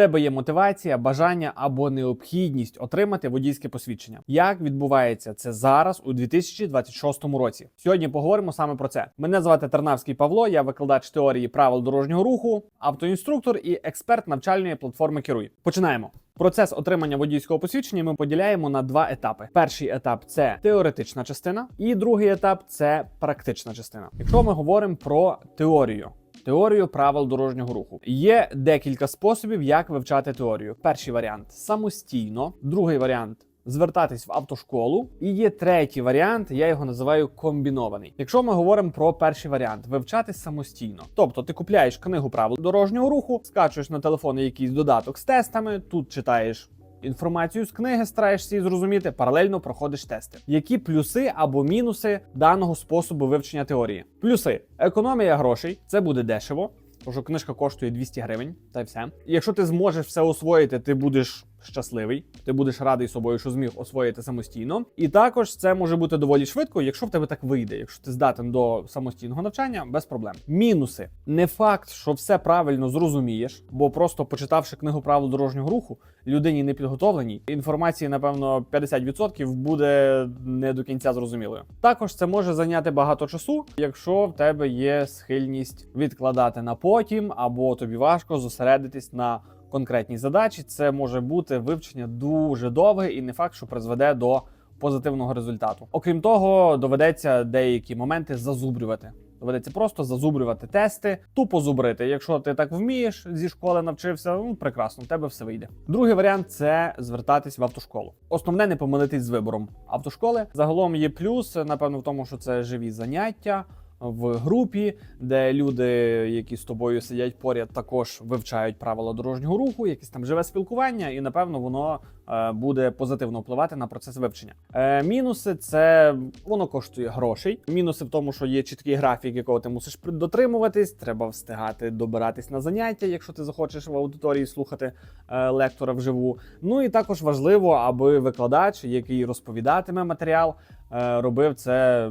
тебе є мотивація, бажання або необхідність отримати водійське посвідчення. Як відбувається це зараз у 2026 році? Сьогодні поговоримо саме про це. Мене звати Тарнавський Павло, я викладач теорії правил дорожнього руху, автоінструктор і експерт навчальної платформи Керуй. Починаємо. Процес отримання водійського посвідчення ми поділяємо на два етапи. Перший етап це теоретична частина, і другий етап це практична частина. Якщо ми говоримо про теорію. Теорію правил дорожнього руху є декілька способів, як вивчати теорію. Перший варіант самостійно, другий варіант звертатись в автошколу. І є третій варіант, я його називаю комбінований. Якщо ми говоримо про перший варіант, вивчати самостійно. Тобто ти купляєш книгу правил дорожнього руху, скачуєш на телефон якийсь додаток з тестами, тут читаєш. Інформацію з книги стараєшся її зрозуміти, паралельно проходиш тести. Які плюси або мінуси даного способу вивчення теорії? Плюси: економія грошей, це буде дешево, тому що книжка коштує 200 гривень, та й все. І якщо ти зможеш все освоїти, ти будеш щасливий, ти будеш радий собою, що зміг освоїти самостійно. І також це може бути доволі швидко, якщо в тебе так вийде. Якщо ти здатен до самостійного навчання, без проблем. Мінуси не факт, що все правильно зрозумієш, бо просто почитавши книгу правил дорожнього руху, людині не підготовленій, інформації, напевно, 50% буде не до кінця зрозумілою. Також це може зайняти багато часу, якщо в тебе є схильність відкладати на потім, або тобі важко зосередитись на конкретній задачі. Це може бути вивчення дуже довге і не факт, що призведе до позитивного результату. Окрім того, доведеться деякі моменти зазубрювати. Доведеться просто зазубрювати тести, тупо зубрити. Якщо ти так вмієш зі школи навчився, ну прекрасно, в тебе все вийде. Другий варіант це звертатись в автошколу. Основне не помилитись з вибором автошколи. Загалом є плюс, напевно, в тому, що це живі заняття. В групі, де люди, які з тобою сидять поряд, також вивчають правила дорожнього руху, якесь там живе спілкування, і напевно воно буде позитивно впливати на процес вивчення. Е, мінуси це воно коштує грошей. Мінуси в тому, що є чіткий графік, якого ти мусиш дотримуватись. Треба встигати добиратись на заняття, якщо ти захочеш в аудиторії слухати е, лектора вживу. Ну і також важливо, аби викладач, який розповідатиме матеріал, е, робив це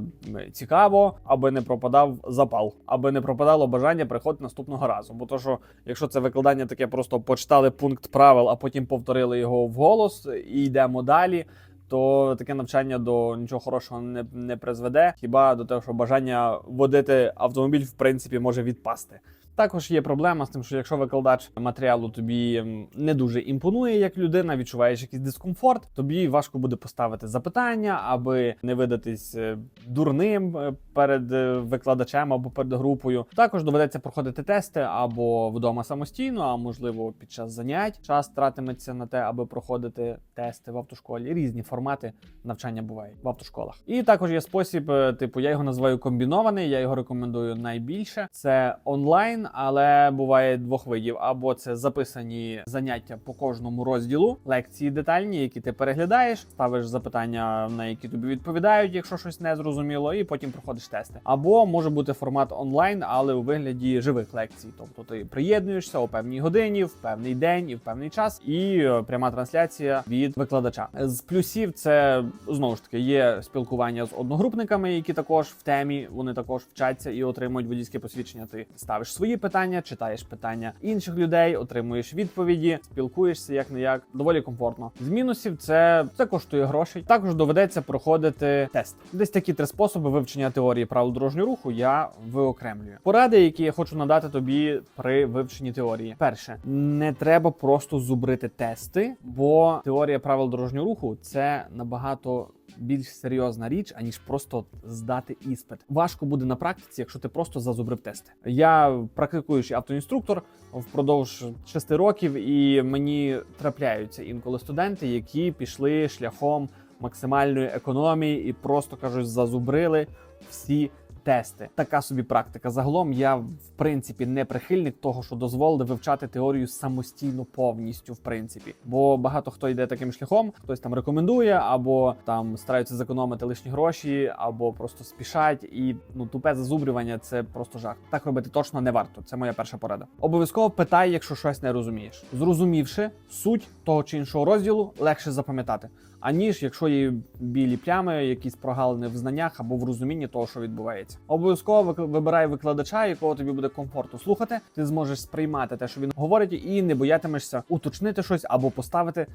цікаво, аби не пропадав запал, аби не пропадало бажання приходити наступного разу. Бо то, що якщо це викладання таке, просто почитали пункт правил, а потім повторили його вголос і йдемо далі. То таке навчання до нічого хорошого не, не призведе, хіба до того, що бажання водити автомобіль в принципі може відпасти. Також є проблема з тим, що якщо викладач матеріалу тобі не дуже імпонує як людина, відчуваєш якийсь дискомфорт, тобі важко буде поставити запитання, аби не видатись е, дурним е, перед е, викладачем або перед групою. Також доведеться проходити тести або вдома самостійно, а можливо під час занять. Час тратиметься на те, аби проходити тести в автошколі. Різні формати навчання бувають в автошколах. І також є спосіб, типу, я його називаю комбінований. Я його рекомендую найбільше. Це онлайн, але буває двох видів: або це записані заняття по кожному розділу, лекції детальні, які ти переглядаєш, ставиш запитання, на які тобі відповідають, якщо щось не зрозуміло, і потім проходиш тести. Або може бути формат онлайн, але у вигляді живих лекцій. Тобто ти приєднуєшся о певній годині, в певний день і в певний час, і е, пряма трансляція від викладача. З плюсів це знову ж таки є спілкування з одногрупниками, які також в темі, вони також вчаться і отримують водійське посвідчення. Ти ставиш свої питання, читаєш питання інших людей, отримуєш відповіді, спілкуєшся як не як доволі комфортно. З мінусів це, це коштує грошей. Також доведеться проходити тест. Десь такі три способи вивчення теорії правил дорожнього руху я виокремлюю. Поради, які я хочу надати тобі при вивченні теорії. Перше, не треба просто зубрити тести, бо теорія правил дорожнього руху це набагато більш серйозна річ, аніж просто здати іспит. Важко буде на практиці, якщо ти просто зазубрив тести. Я практикуючий автоінструктор впродовж шести років, і мені трапляються інколи студенти, які пішли шляхом максимальної економії і просто кажуть, зазубрили всі тести. Така собі практика. Загалом я в принципі не прихильник того, що дозволили вивчати теорію самостійно повністю, в принципі. Бо багато хто йде таким шляхом, хтось там рекомендує, або там стараються зекономити лишні гроші, або просто спішать. І ну тупе зазубрювання це просто жах. Так робити точно не варто. Це моя перша порада. Обов'язково питай, якщо щось не розумієш. Зрозумівши суть того чи іншого розділу, легше запам'ятати. Аніж якщо є білі плями, якісь прогалини в знаннях або в розумінні того, що відбувається. Обов'язково вибирай викладача, якого тобі буде комфортно слухати. Ти зможеш сприймати те, що він говорить, і не боятимешся уточнити щось або поставити.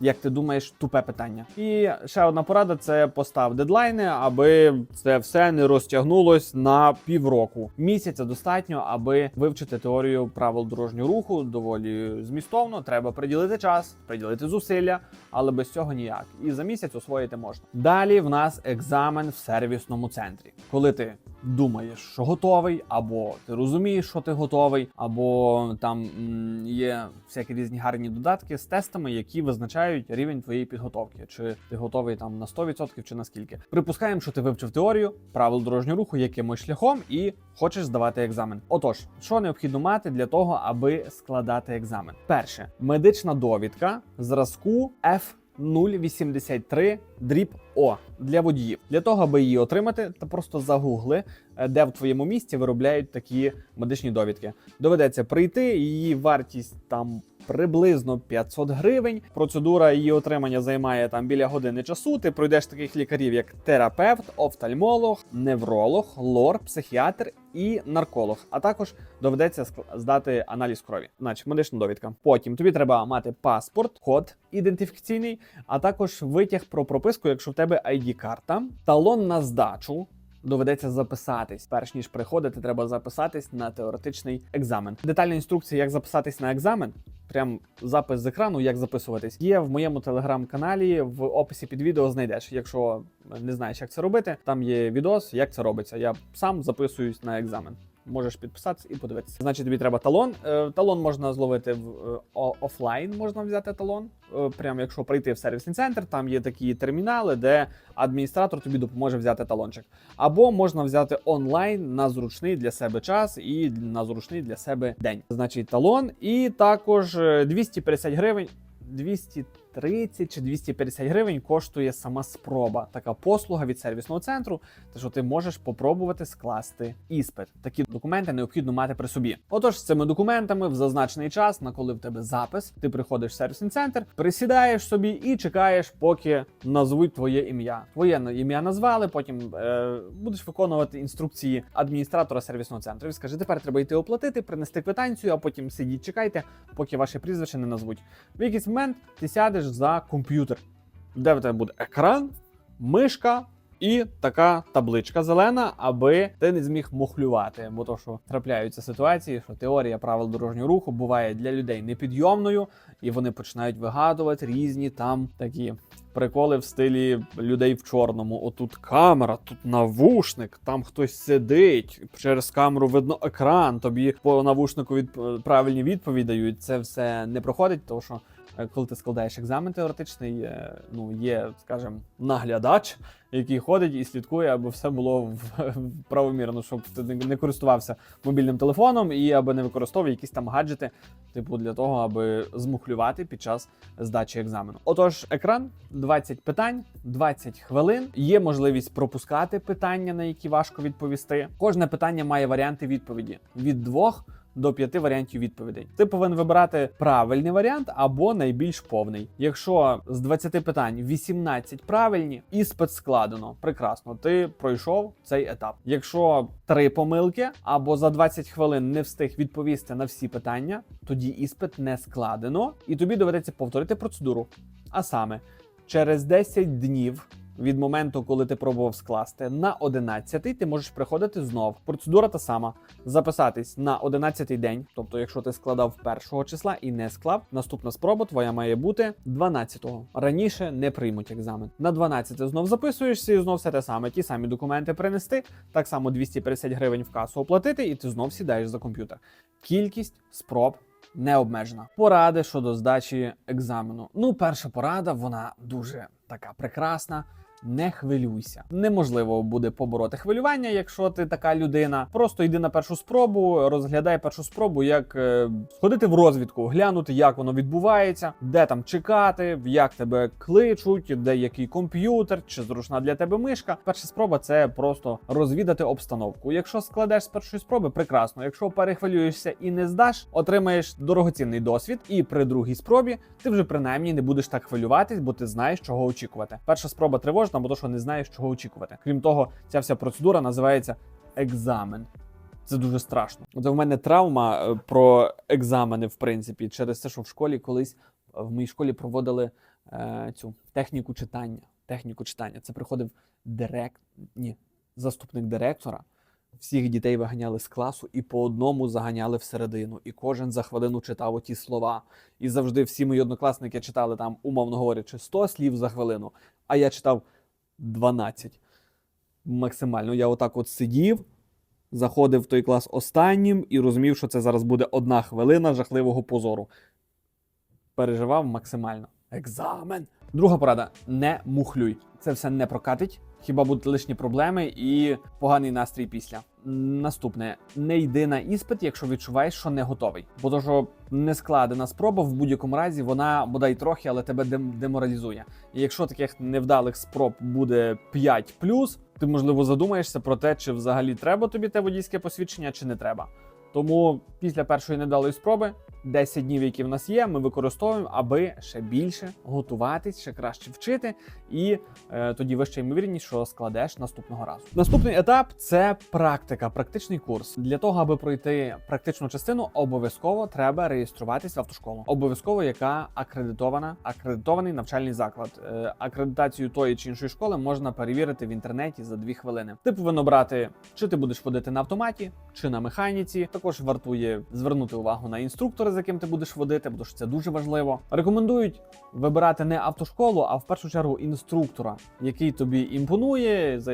Як ти думаєш, тупе питання? І ще одна порада: це постав дедлайни, аби це все не розтягнулось на півроку. Місяця достатньо, аби вивчити теорію правил дорожнього руху доволі змістовно. Треба приділити час, приділити зусилля, але без цього ніяк. І за місяць освоїти можна. Далі в нас екзамен в сервісному центрі. Коли ти думаєш, що готовий, або ти розумієш, що ти готовий, або там є всякі різні гарні додатки з тестами, які визначають рівень твоєї підготовки, чи ти готовий там на 100% чи на скільки. Припускаємо, що ти вивчив теорію правил дорожнього руху якимось шляхом і хочеш здавати екзамен. Отож, що необхідно мати для того, аби складати екзамен? Перше, медична довідка зразку F. 083 дріб О для водіїв. Для того, аби її отримати, та просто загугли, е, де в твоєму місті виробляють такі медичні довідки. Доведеться прийти, її вартість там приблизно 500 гривень. Процедура її отримання займає там біля години часу. Ти пройдеш таких лікарів, як терапевт, офтальмолог, невролог, лор, психіатр і нарколог. А також доведеться здати аналіз крові, значить медична довідка. Потім тобі треба мати паспорт, код ідентифікаційний, а також витяг про прописку, якщо в тебе ID-карта, талон на здачу. Доведеться записатись. Перш ніж приходити, треба записатись на теоретичний екзамен. Детальна інструкція, як записатись на екзамен. Прям запис з екрану, як записуватись, є в моєму телеграм-каналі. В описі під відео знайдеш. Якщо не знаєш, як це робити, там є відос, як це робиться. Я сам записуюсь на екзамен. Можеш підписатися і подивитися. Значить, тобі треба талон. Е, Талон можна зловити в е, офлайн. Можна взяти талон. Е, Прямо якщо прийти в сервісний центр, там є такі термінали, де адміністратор тобі допоможе взяти талончик. Або можна взяти онлайн на зручний для себе час і на зручний для себе день. Значить, талон, і також е, 250 гривень. 230 чи 250 гривень коштує сама спроба. Така послуга від сервісного центру, те, що ти можеш попробувати скласти іспит. Такі документи необхідно мати при собі. Отож, з цими документами в зазначений час, на коли в тебе запис, ти приходиш в сервісний центр, присідаєш собі і чекаєш, поки назвуть твоє ім'я. Твоє ім'я назвали, потім е, будеш виконувати інструкції адміністратора сервісного центру. Він скаже, тепер треба йти оплатити, принести квитанцію, а потім сидіть, чекайте, поки ваше прізвище не назвуть. В якийсь момент ти сядеш за комп'ютер, де в тебе буде екран, мишка. І така табличка зелена, аби ти не зміг мухлювати. Бо то, що трапляються ситуації, що теорія правил дорожнього руху буває для людей непідйомною, і вони починають вигадувати різні там такі приколи в стилі людей в чорному. Отут камера, тут навушник, там хтось сидить. Через камеру видно екран. Тобі по навушнику від правильні відповіді дають. Це все не проходить, тому що. Е, Коли ти складаєш екзамен теоретичний, е, ну є, скажімо, наглядач, який ходить і слідкує, аби все було в, правомірно, щоб ти не користувався мобільним телефоном і аби не використовував якісь там гаджети, типу для того, аби змухлювати під час здачі екзамену. Отож, екран 20 питань, 20 хвилин. Є можливість пропускати питання, на які важко відповісти. Кожне питання має варіанти відповіді від двох. До п'яти варіантів відповідей. Ти повинен вибирати правильний варіант або найбільш повний. Якщо з 20 питань 18 правильні, іспит складено. Прекрасно, ти пройшов цей етап. Якщо три помилки або за 20 хвилин не встиг відповісти на всі питання, тоді іспит не складено, і тобі доведеться повторити процедуру. А саме через 10 днів. Від моменту, коли ти пробував скласти на 11-й, ти можеш приходити знов. Процедура та сама: записатись на 11-й день. Тобто, якщо ти складав першого числа і не склав, наступна спроба твоя має бути 12-го. Раніше не приймуть екзамен. На 12 ти знов записуєшся і знов все те саме. Ті самі документи принести, так само 250 гривень в касу оплатити, і ти знов сідаєш за комп'ютер. Кількість спроб не обмежена. Поради щодо здачі екзамену. Ну, перша порада, вона дуже така прекрасна. Не хвилюйся. Неможливо буде побороти хвилювання, якщо ти така людина. Просто йди на першу спробу, розглядай першу спробу, як е, сходити в розвідку, глянути, як воно відбувається, де там чекати, як тебе кличуть, де який комп'ютер, чи зручна для тебе мишка. Перша спроба це просто розвідати обстановку. Якщо складеш з першої спроби, прекрасно. Якщо перехвилюєшся і не здаш, отримаєш дорогоцінний досвід, і при другій спробі ти вже принаймні не будеш так хвилюватись, бо ти знаєш, чого очікувати. Перша спроба тривожна, бо то, що не знаєш, чого очікувати. Крім того, ця вся процедура називається екзамен. Це дуже страшно. Це в мене травма е, про екзамени, в принципі, через те, що в школі колись е, в моїй школі проводили е, цю техніку читання. Техніку читання. Це приходив директ, ні, заступник директора. Всіх дітей виганяли з класу і по одному заганяли всередину. І кожен за хвилину читав оті слова. І завжди всі мої однокласники читали там, умовно говорячи, 100 слів за хвилину, а я читав 12. Максимально. Я отак от сидів, заходив в той клас останнім і розумів, що це зараз буде одна хвилина жахливого позору. Переживав максимально. Екзамен. Друга порада: не мухлюй. Це все не прокатить. Хіба будуть лишні проблеми і поганий настрій після. Наступне: не йди на іспит, якщо відчуваєш, що не готовий. Бо то, що нескладена спроба в будь-якому разі, вона бодай трохи, але тебе деморалізує. І якщо таких невдалих спроб буде 5 ти можливо задумаєшся про те, чи взагалі треба тобі те водійське посвідчення, чи не треба. Тому після першої невдалої спроби 10 днів, які в нас є, ми використовуємо, аби ще більше готуватись, ще краще вчити, і е, тоді вища ймовірність, що складеш наступного разу. Наступний етап це практика, практичний курс. Для того, аби пройти практичну частину, обов'язково треба реєструватись в автошколу. Обов'язково, яка акредитована, акредитований навчальний заклад. Е, акредитацію тої чи іншої школи можна перевірити в інтернеті за 2 хвилини. Ти повинен обрати, чи ти будеш водити на автоматі, чи на механіці. Також вартує звернути увагу на інструктора, з ким ти будеш водити, бо це дуже важливо. Рекомендують вибирати не автошколу, а в першу чергу інструктора, який тобі імпонує, за,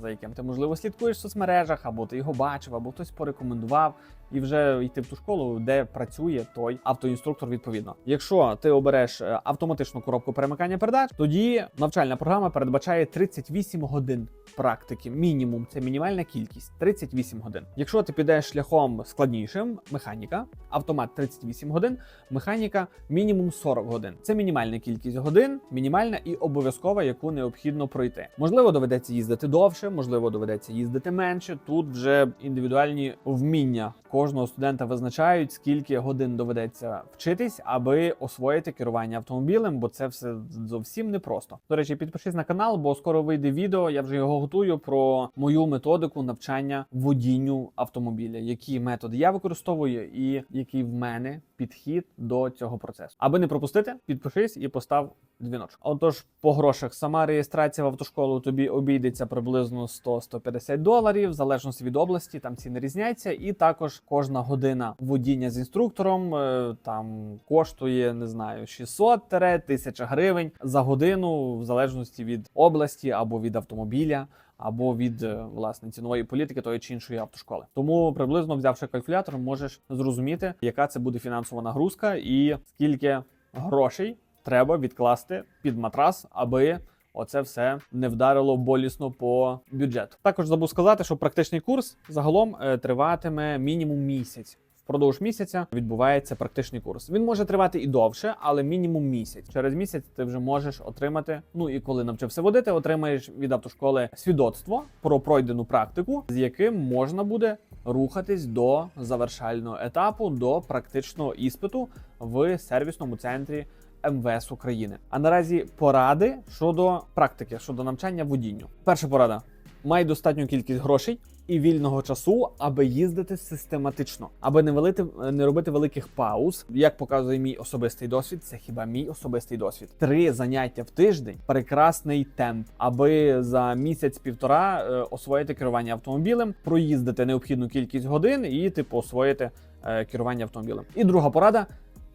за яким ти можливо слідкуєш в соцмережах, або ти його бачив, або хтось порекомендував. І вже йти в ту школу, де працює той автоінструктор. Відповідно, якщо ти обереш е, автоматичну коробку перемикання передач, тоді навчальна програма передбачає 38 годин практики. Мінімум це мінімальна кількість 38 годин. Якщо ти підеш шляхом складнішим, механіка, автомат 38 годин, механіка мінімум 40 годин. Це мінімальна кількість годин, мінімальна і обов'язкова, яку необхідно пройти. Можливо, доведеться їздити довше, можливо, доведеться їздити менше. Тут вже індивідуальні вміння кожного студента визначають, скільки годин доведеться вчитись, аби освоїти керування автомобілем, бо це все зовсім непросто. До речі, підпишись на канал, бо скоро вийде відео. Я вже його готую про мою методику навчання водінню автомобіля, які методи я використовую, і який в мене підхід до цього процесу. Аби не пропустити, підпишись і постав дзвіночок. Отож, по грошах сама реєстрація в автошколу тобі обійдеться приблизно 100-150 доларів, в залежності від області, там ціни різняться, і також кожна година водіння з інструктором е, там коштує не знаю 600-1000 гривень за годину, в залежності від області або від автомобіля. Або від е, власне цінової політики тої чи іншої автошколи, тому приблизно взявши калькулятор, можеш зрозуміти, яка це буде фінансова нагрузка і скільки грошей треба відкласти під матрас, аби оце все не вдарило болісно по бюджету. Також забув сказати, що практичний курс загалом е, триватиме мінімум місяць. Впродовж місяця відбувається практичний курс. Він може тривати і довше, але мінімум місяць. Через місяць ти вже можеш отримати. Ну і коли навчився водити, отримаєш від автошколи свідоцтво про пройдену практику, з яким можна буде рухатись до завершального етапу, до практичного іспиту в сервісному центрі МВС України. А наразі поради щодо практики, щодо навчання водінню. Перша порада: май достатню кількість грошей і вільного часу, аби їздити систематично, аби не велити, не робити великих пауз. Як показує мій особистий досвід, це хіба мій особистий досвід. Три заняття в тиждень прекрасний темп, аби за місяць-півтора е, освоїти керування автомобілем, проїздити необхідну кількість годин і типу освоїти е, керування автомобілем. І друга порада.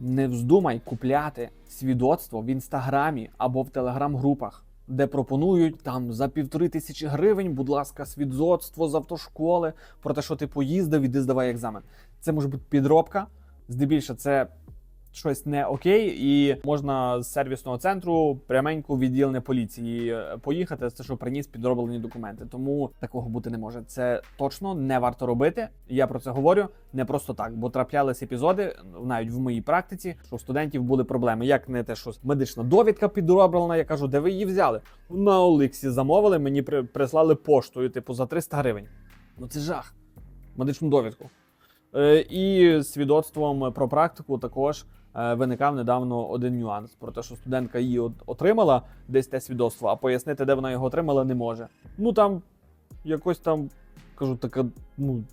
Не вздумай купляти свідоцтво в інстаграмі або в телеграм-групах, де пропонують там за півтори тисячі гривень, будь ласка, свідоцтво з автошколи про те, що ти поїздив, іди здавай екзамен. Це може бути підробка. Здебільше це щось не окей, і можна з сервісного центру пряменько відділення поліції е, поїхати, це що приніс підроблені документи. Тому такого бути не може. Це точно не варто робити. Я про це говорю не просто так, бо траплялись епізоди навіть в моїй практиці, що у студентів були проблеми. Як не те, що медична довідка підроблена. Я кажу, де ви її взяли? На Олексі замовили, мені при- прислали поштою, типу, за 300 гривень. Ну це жах. Медичну довідку. Е, І свідоцтвом про практику також виникав недавно один нюанс про те, що студентка її отримала десь те свідоцтво, а пояснити, де вона його отримала, не може. Ну там якось там кажу, так а, ну,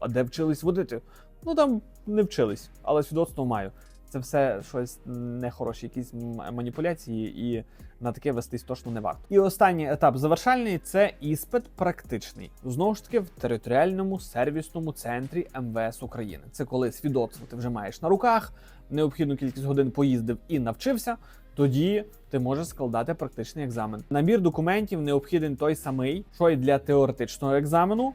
а де вчились водити? Ну там не вчились, але свідоцтво маю. Це все щось нехороші, якісь маніпуляції, і на таке вестись точно не варто. І останній етап завершальний це іспит практичний. Знову ж таки, в територіальному сервісному центрі МВС України. Це коли свідоцтво ти вже маєш на руках, необхідну кількість годин поїздив і навчився. Тоді ти можеш складати практичний екзамен. Набір документів необхідний той самий, що й для теоретичного екзамену.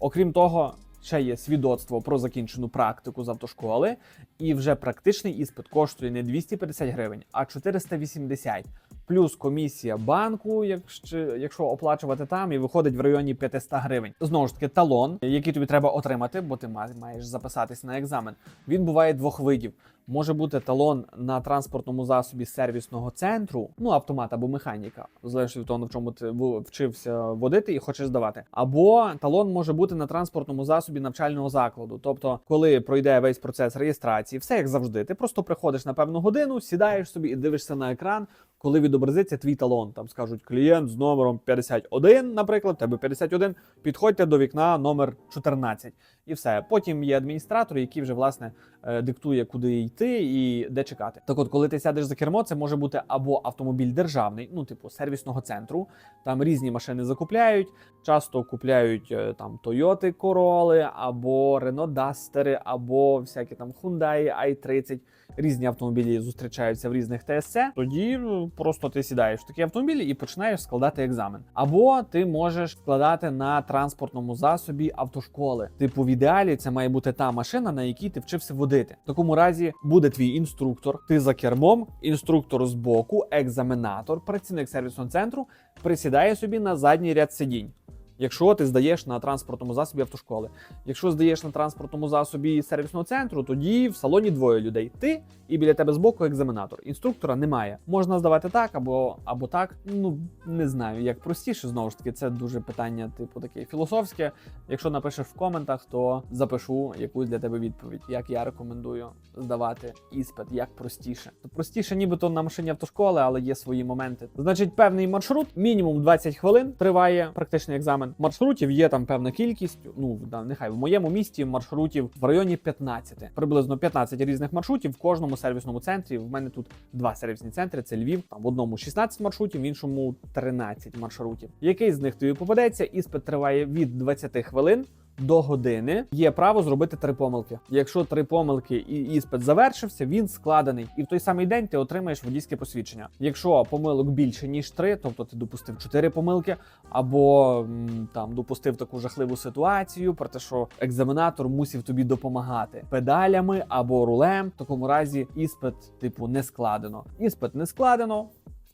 Окрім того, ще є свідоцтво про закінчену практику з автошколи, і вже практичний іспит коштує не 250 гривень, а 480. Плюс комісія банку, якщо, якщо оплачувати там, і виходить в районі 500 гривень. Знову ж таки, талон, який тобі треба отримати, бо ти маєш записатись на екзамен. Він буває двох видів. Може бути талон на транспортному засобі сервісного центру, ну автомат або механіка, залежно від того, в чому ти вчився водити і хочеш здавати. Або талон може бути на транспортному засобі навчального закладу. Тобто, коли пройде весь процес реєстрації, все як завжди. Ти просто приходиш на певну годину, сідаєш собі і дивишся на екран, коли відобразиться твій талон. Там скажуть клієнт з номером 51, наприклад, тебе 51, підходьте до вікна номер 14. І все. Потім є адміністратор, який вже власне е, диктує, куди йти і де чекати. Так, от, коли ти сядеш за кермо, це може бути або автомобіль державний, ну типу сервісного центру. Там різні машини закупляють. Часто купляють е, там Toyota Corolla, або Renault Duster, або всякі там Hyundai i30. Різні автомобілі зустрічаються в різних ТСЦ. Тоді е, просто ти сідаєш в такі автомобілі і починаєш складати екзамен. Або ти можеш складати на транспортному засобі автошколи. Типу, в ідеалі це має бути та машина, на якій ти вчився водити. В такому разі буде твій інструктор, ти за кермом, інструктор з боку, екзаменатор, працівник сервісного центру присідає собі на задній ряд сидінь. Якщо ти здаєш на транспортному засобі автошколи, якщо здаєш на транспортному засобі сервісного центру, тоді в салоні двоє людей. Ти і біля тебе збоку екзаменатор. Інструктора немає. Можна здавати так або або так. Ну не знаю, як простіше. Знову ж таки, це дуже питання, типу таке філософське. Якщо напишеш в коментах, то запишу якусь для тебе відповідь, як я рекомендую здавати іспит, як простіше. То простіше, нібито на машині автошколи, але є свої моменти. Значить, певний маршрут, мінімум 20 хвилин триває практичний екзамен. Маршрутів є там певна кількість. Ну нехай в моєму місті маршрутів в районі 15. Приблизно 15 різних маршрутів в кожному сервісному центрі. В мене тут два сервісні центри: це Львів. Там в одному 16 маршрутів, в іншому 13 маршрутів. Який з них тобі попадеться? Іспит триває від 20 хвилин. До години є право зробити три помилки. Якщо три помилки і іспит завершився, він складений, і в той самий день ти отримаєш водійське посвідчення. Якщо помилок більше ніж три, тобто ти допустив чотири помилки, або там допустив таку жахливу ситуацію, про те, що екзаменатор мусив тобі допомагати педалями або рулем. В такому разі іспит, типу, не складено. Іспит не складено.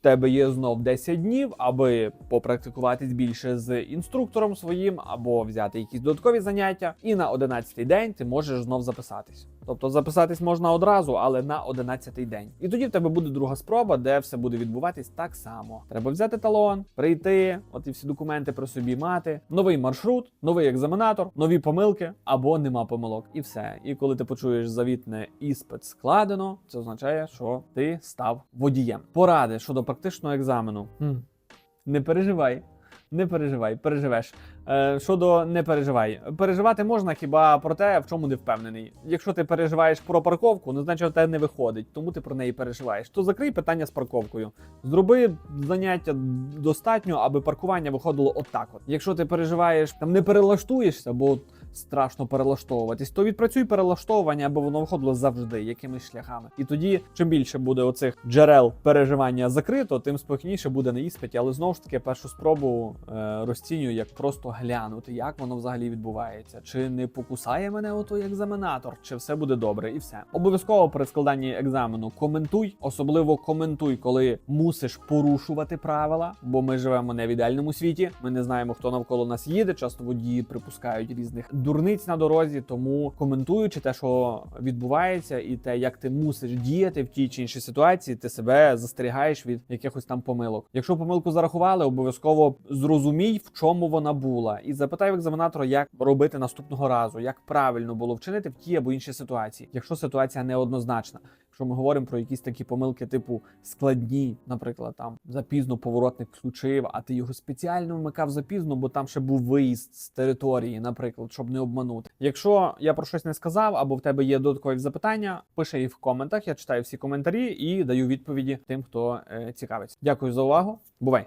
Тебе є знов 10 днів, аби попрактикуватись більше з інструктором своїм, або взяти якісь додаткові заняття. І на 11-й день ти можеш знов записатись. Тобто записатись можна одразу, але на 11-й день. І тоді в тебе буде друга спроба, де все буде відбуватись так само. Треба взяти талон, прийти, от і всі документи при собі мати, новий маршрут, новий екзаменатор, нові помилки або нема помилок, і все. І коли ти почуєш завітне іспит складено, це означає, що ти став водієм. Поради щодо практичного екзамену. Не переживай. Не переживай, переживеш. Е, щодо не переживай. Переживати можна хіба про те, в чому не впевнений. Якщо ти переживаєш про парковку, ну значить у тебе не виходить, тому ти про неї переживаєш. То закрий питання з парковкою. Зроби заняття достатньо, аби паркування виходило отак. От. Якщо ти переживаєш, там не перелаштуєшся, бо страшно перелаштовуватись, то відпрацюй перелаштовування, аби воно виходило завжди, якимись шляхами. І тоді, чим більше буде оцих джерел переживання закрито, тим спокійніше буде на іспиті. Але знову ж таки, першу спробу е, розцінюю як просто глянути, як воно взагалі відбувається, чи не покусає мене отой екзаменатор, чи все буде добре, і все. Обов'язково при складанні екзамену коментуй, особливо коментуй, коли мусиш порушувати правила, бо ми живемо не в ідеальному світі. Ми не знаємо, хто навколо нас їде. Часто водії припускають різних дурниць на дорозі, тому коментуючи те, що відбувається, і те, як ти мусиш діяти в тій чи іншій ситуації, ти себе застерігаєш від якихось там помилок. Якщо помилку зарахували, обов'язково зрозумій, в чому вона була, і запитай в екзаменатора, як робити наступного разу, як правильно було вчинити в тій або іншій ситуації, якщо ситуація неоднозначна. Якщо ми говоримо про якісь такі помилки, типу складні, наприклад, там запізно поворотник включив, а ти його спеціально вмикав запізно, бо там ще був виїзд з території, наприклад, щоб не обманути. Якщо я про щось не сказав, або в тебе є додаткові запитання, пиши їх в коментах. Я читаю всі коментарі і даю відповіді тим, хто е, цікавиться. Дякую за увагу. Бувай!